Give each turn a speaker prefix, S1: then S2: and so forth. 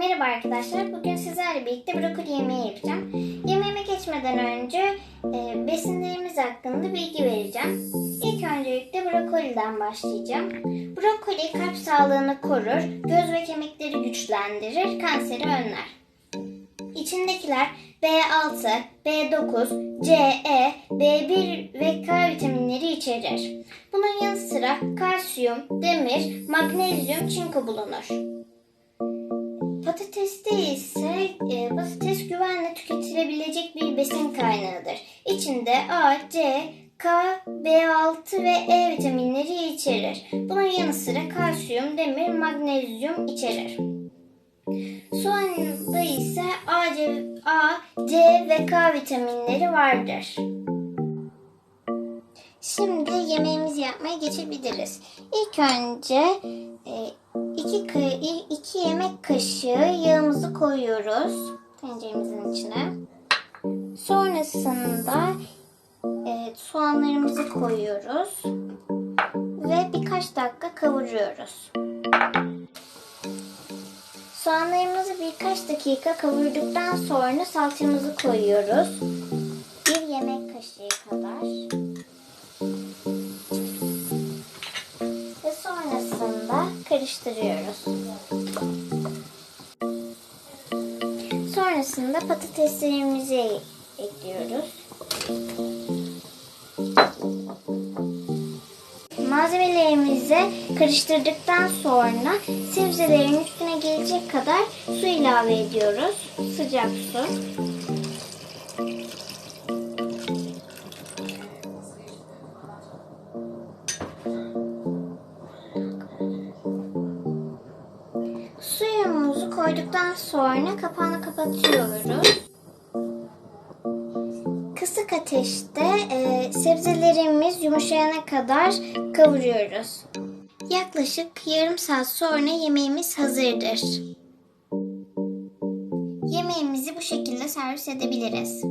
S1: Merhaba arkadaşlar. Bugün sizlerle birlikte brokoli yemeği yapacağım. Yemeğime geçmeden önce e, besinlerimiz hakkında bilgi vereceğim. İlk öncelikle brokoliden başlayacağım. Brokoli kalp sağlığını korur, göz ve kemikleri güçlendirir, kanseri önler. İçindekiler B6, B9, C, E, B1 ve K vitaminleri içerir. Bunun yanı sıra kalsiyum, demir, magnezyum, çinko bulunur. Bir besin kaynağıdır. İçinde A, C, K, B6 ve E vitaminleri içerir. Bunun yanı sıra kalsiyum, demir, magnezyum içerir. Soğanda ise A, C, A, C ve K vitaminleri vardır. Şimdi yemeğimizi yapmaya geçebiliriz. İlk önce e, iki, iki yemek kaşığı yağımızı koyuyoruz tenceremizin içine. Sonrasında e, soğanlarımızı koyuyoruz ve birkaç dakika kavuruyoruz. Soğanlarımızı birkaç dakika kavurduktan sonra salçamızı koyuyoruz. Bir yemek kaşığı kadar. Ve sonrasında karıştırıyoruz. Sonrasında patateslerimizi ekliyoruz. Malzemelerimizi karıştırdıktan sonra sebzelerin üstüne gelecek kadar su ilave ediyoruz. Sıcak su. Suyumuzu koyduktan sonra kapağını kapatıyoruz. Kısık ateşte e, sebzelerimiz yumuşayana kadar kavuruyoruz. Yaklaşık yarım saat sonra yemeğimiz hazırdır. Yemeğimizi bu şekilde servis edebiliriz.